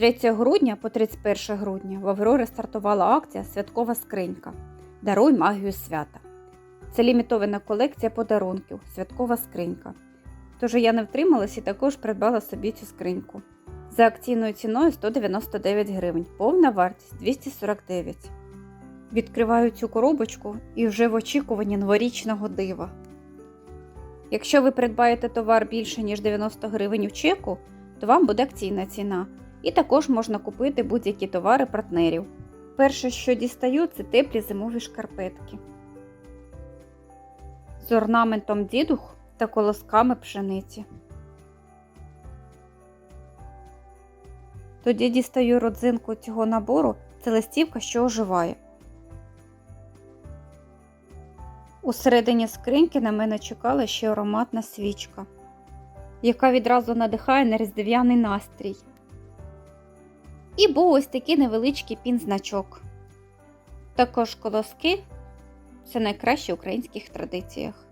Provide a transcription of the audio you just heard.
3 грудня по 31 грудня в Аврорі стартувала акція Святкова скринька. Даруй магію свята. Це лімітована колекція подарунків, святкова скринька. Тож я не втрималась і також придбала собі цю скриньку. За акційною ціною 199 гривень, повна вартість 249. Відкриваю цю коробочку і вже в очікуванні новорічного дива. Якщо ви придбаєте товар більше, ніж 90 гривень у чеку, то вам буде акційна ціна. І також можна купити будь-які товари партнерів. Перше, що дістаю, це теплі зимові шкарпетки з орнаментом дідух та колосками пшениці. Тоді дістаю родзинку цього набору це листівка, що оживає. Усередині скриньки на мене чекала ще ароматна свічка, яка відразу надихає на різдвяний настрій. І був ось такий невеличкий пін-значок. Також колоски це найкраще в українських традиціях.